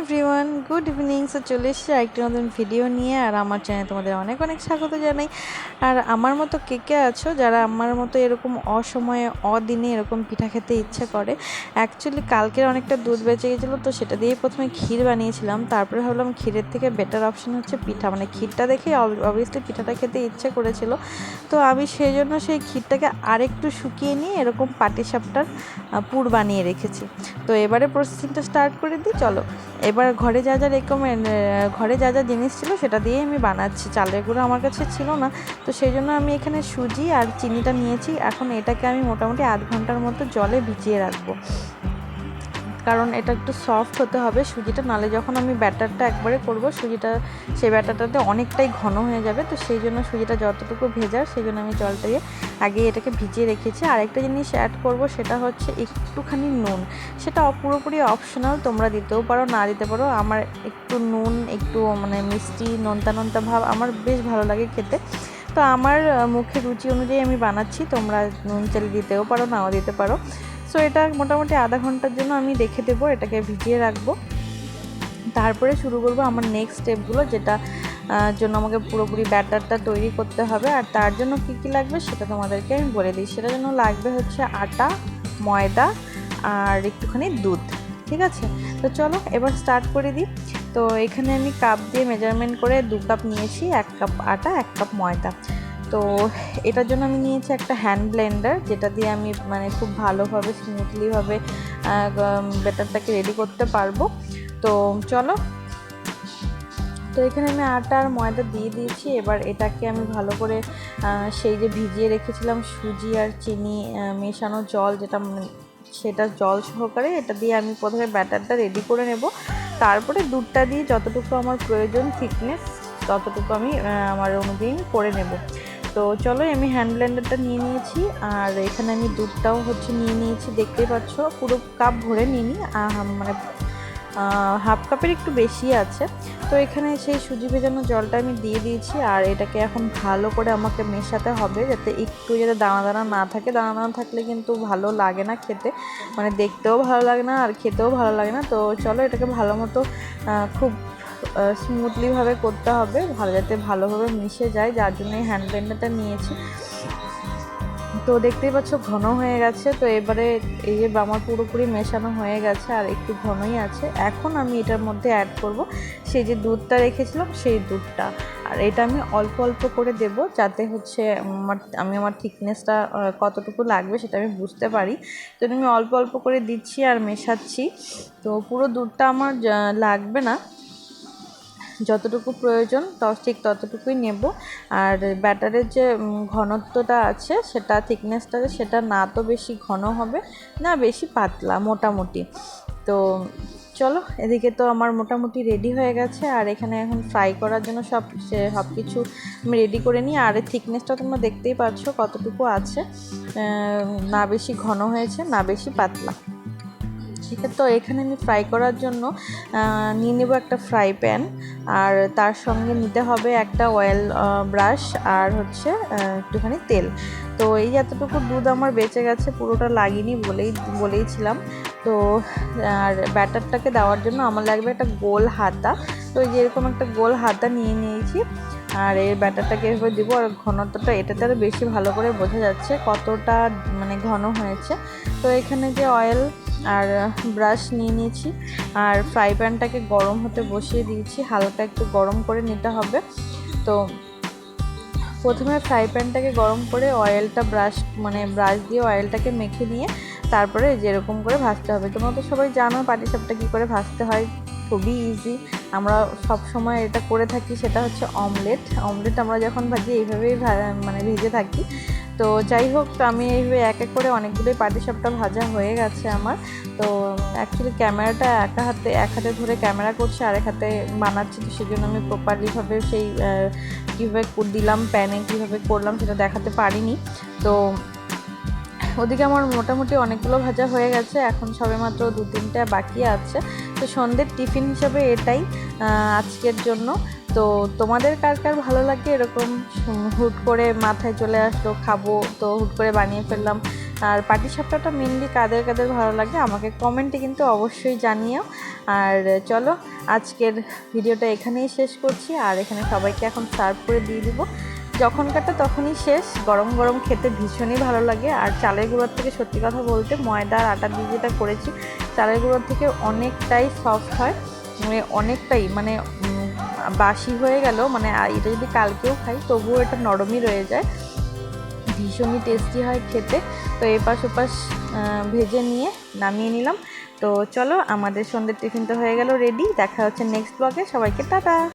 Everyone good evening so চলে এসেছি আরেকটি নতুন ভিডিও নিয়ে, আর আমার চ্যানেলে তোমাদের অনেক অনেক স্বাগত জানাই। আর আমার মতো কে কে আছো, যারা আমার মতো এরকম অসময়ে, অদিনে এরকম পিঠা খেতে ইচ্ছে করে অ্যাকচুয়ালি কালকের অনেকটা দুধ বেঁচে গেছিল, তো সেটা দিয়ে প্রথমে ক্ষীর বানিয়েছিলাম। তারপরে ভাবলাম ক্ষীরের থেকে বেটার অপশন হচ্ছে পিঠা। মানে ক্ষীরটা দেখে অবভিয়াসলি পিঠাটা খেতে ইচ্ছে করেছিল। তো আমি সেই জন্য সেই ক্ষীরটাকে আরেকটু শুকিয়ে নিয়ে এরকম পাটিসাপটার পুর বানিয়ে রেখেছি। তো এবারে প্রসেসিংটা স্টার্ট করে দিই, চলো। এবার ঘরে যা যা রেকমেন্ড ঘরে যা যা জিনিস ছিল সেটা দিয়েই আমি বানাচ্ছি। চালের গুঁড়ো আমার কাছে ছিল না। তো সেই জন্য আমি এখানে সুজি আর চিনিটা নিয়েছি। এখন এটাকে আমি মোটামুটি আধ ঘণ্টার মতো জলে ভিজিয়ে রাখব। কারণ এটা একটু সফট হতে হবে। সুজিটা নালে যখন আমি ব্যাটারটা একবারে করব, সুজিটা, সেই ব্যাটারটাতে অনেকটাই ঘন হয়ে যাবে। তো সেই জন্য সুজিটা যতটুকু ভেজার, সেই জন্য আমি জলটাকে আগে এটাকে ভিজিয়ে রেখেছি। আর একটা জিনিস অ্যাড করব, সেটা হচ্ছে একটুখানি নুন। সেটা পুরোপুরি অপশনাল তোমরা দিতেও পারো, না দিতে পারো। আমার একটু নুন, একটু মানে মিষ্টি, নোনতা নোনতা ভাব আমার বেশ ভালো লাগে খেতে। তো আমার মুখের রুচি অনুযায়ী আমি বানাচ্ছি। তোমরা নুন তেল দিতেও পারো, নাও দিতে পারো। সো এটা মোটামুটি আধা ঘণ্টার জন্য আমি রেখে দেবো, এটাকে ভিজিয়ে রাখব। তারপরে শুরু করব আমার নেক্সট স্টেপগুলো যেটা জন্য আমাকে পুরোপুরি ব্যাটারটা তৈরি করতে হবে। আর তার জন্য কী কী লাগবে সেটা তোমাদেরকে আমি বলে দিই। সেটার জন্য লাগবে হচ্ছে আটা, ময়দা আর একটুখানি দুধ, ঠিক আছে? তো চলো, এবার স্টার্ট করে দিই। তো এখানে আমি কাপ দিয়ে মেজারমেন্ট করে দু কাপ নিয়েছি, এক কাপ আটা, এক কাপ ময়দা। তো এটার জন্য আমি নিয়েছি একটা হ্যান্ড ব্লেন্ডার যেটা দিয়ে আমি মানে খুব ভালোভাবে স্মুথলিভাবে ব্যাটারটাকে রেডি করতে পারব। তো চলো। তো এখানে আমি আটা আর ময়দা দিয়ে দিয়েছি। এবার এটাকে আমি ভালো করে সেই যে ভিজিয়ে রেখেছিলাম সুজি আর চিনি মেশানো জল, যেটা সেটা জল সহকারে, এটা দিয়ে আমি প্রথমে ব্যাটারটা রেডি করে নেব। তারপরে দুধটা দিয়ে যতটুকু আমার প্রয়োজন থিকনেস ততটুকু আমি আমার অনুযায়ী করে নেব। তো চলো, আমি হ্যান্ড ব্লেন্ডারটা নিয়ে নিয়েছি, আর এখানে আমি দুধটাও হচ্ছে নিয়ে নিয়েছি, দেখতেই পাচ্ছ, পুরো কাপ ভরে নিয়ে নিই মানে হাফ কাপের একটু বেশি আছে। তো এখানে সেই সুজি ভেজানো জলটা আমি দিয়ে দিয়েছি, আর এটাকে এখন ভালো করে আমাকে মেশাতে হবে, যাতে একটু যাতে দানা দানা না থাকে। দানা দানা থাকলে কিন্তু ভালো লাগে না খেতে মানে দেখতেও ভালো লাগে না, আর খেতেও ভালো লাগে না। তো চলো, এটাকে ভালো মতো খুব স্মুথলিভাবে করতে হবে, ভালো যাতে ভালোভাবে মিশে যায়, যার জন্য এই হ্যান্ড ব্লেন্ডারটা নিয়েছি। তো দেখতেই পাচ্ছ ঘন হয়ে গেছে, তো এবারে এই যে আমার পুরোপুরি মেশানো হয়ে গেছে আর একটু ঘনই আছে। এখন আমি এটার মধ্যে অ্যাড করব সেই যে দুধটা রেখেছিলাম, সেই দুধটা। আর এটা আমি অল্প অল্প করে দেব যাতে হচ্ছে আমার, আমি আমার থিকনেসটা কতটুকু লাগবে সেটা আমি বুঝতে পারি। তো আমি অল্প অল্প করে দিচ্ছি আর মেশাচ্ছি। তো পুরো দুধটা আমার লাগবে না। যতটুকু প্রয়োজন ঠিক ততটুকুই নেব। আর ব্যাটারের যে ঘনত্বটা আছে, সেটা, থিকনেসটা, সেটা না তো বেশি ঘন হবে, না বেশি পাতলা, মোটামুটি। তো চলো, এদিকে তো আমার মোটামুটি রেডি হয়ে গেছে। আর এখানে এখন ফ্রাই করার জন্য সব, সে সব কিছু আমি রেডি করে নিই। আর থিকনেসটা তোমরা দেখতেই পাচ্ছ কতটুকু আছে। না বেশি ঘন হয়েছে, না বেশি পাতলা। তো এখানে আমি ফ্রাই করার জন্য নিয়ে নেব একটা ফ্রাই প্যান আর তার সঙ্গে নিতে হবে একটা অয়েল ব্রাশ আর হচ্ছে একটুখানি তেল। তো এই এতটুকু দুধ আমার বেঁচে গেছে, পুরোটা লাগিনি বলেই, বলেইছিলাম। তো, আর ব্যাটারটাকে দেওয়ার জন্য আমার লাগবে একটা গোল হাতা। তো যেরকম একটা গোল হাতা নিয়ে নিয়েছি। আর এই ব্যাটারটাকে এভাবে দিব আর ঘনত্বটা এটাতে আরও বেশি ভালো করে বোঝা যাচ্ছে কতটা মানে ঘন হয়েছে। তো এখানে যে অয়েল আর ব্রাশ নিয়ে নিয়েছি আর ফ্রাই প্যানটাকে গরম হতে বসিয়ে দিয়েছি, হালকা একটু গরম করে নিতে হবে। তো প্রথমে ফ্রাই প্যানটাকে গরম করে অয়েলটা ব্রাশ মানে ব্রাশ দিয়ে অয়েলটাকে মেখে নিয়ে তারপরে যেরকম করে ভাজতে হবে। তোমরা তো সবাই জানো পাটিসাপটা কী করে ভাজতে হয়। খুবই ইজি আমরা সব সময় এটা করে থাকি, সেটা হচ্ছে অমলেট অমলেট আমরা যখন ভাজি, এইভাবেই মানে ভেজে থাকি। তো যাই হোক আমি এইভাবে এক এক করে অনেকগুলোই পাটিসাপটা ভাজা হয়ে গেছে আমার। তো অ্যাকচুয়ালি ক্যামেরাটা একা হাতে, এক হাতে ধরে ক্যামেরা করছে আর এক হাতে বানাচ্ছি, তো সেই জন্য আমি প্রপারলিভাবে সেই কীভাবে দিলাম প্যানে কীভাবে করলাম, সেটা দেখাতে পারিনি। তো ওদিকে আমার মোটামুটি অনেকগুলো ভাজা হয়ে গেছে, এখন সবে মাত্র দু তিনটা বাকি আছে। তো সন্ধ্যের টিফিন হিসাবে এটাই আজকের জন্য। তো তোমাদের কার কার ভালো লাগে এরকম হুট করে মাথায় চলে আসলো, খাব, তো হুট করে বানিয়ে ফেললাম। আর পাটিসাপটাটা মেনলি কাদের কাদের ভালো লাগে আমাকে কমেন্টে কিন্তু অবশ্যই জানিও। আর চলো, আজকের ভিডিওটা এখানেই শেষ করছি। আর এখানে সবাইকে এখন সার্ভ করে দিয়ে দিব। যখনকারটা তখনই শেষ। গরম গরম খেতে ভীষণই ভালো লাগে। আর চালের গুঁড়োর থেকে সত্যি কথা বলতে ময়দা আর আটা দিয়ে যেটা করেছি, চালের গুঁড়োর থেকে অনেকটাই সফট হয়। মানে অনেকটাই মানে বাসি হয়ে গেল। মানে এটা যদি কালকেও খাই, তবুও এটা নরমই রয়ে যায়। ভীষণই টেস্টি হয় খেতে। তো এপাশ ওপাশ ভেজে নিয়ে নামিয়ে নিলাম। তো চলো, আমাদের সন্ধ্যের টিফিন তো হয়ে গেল রেডি দেখা হচ্ছে নেক্সট ব্লগে সবাইকে টাটা!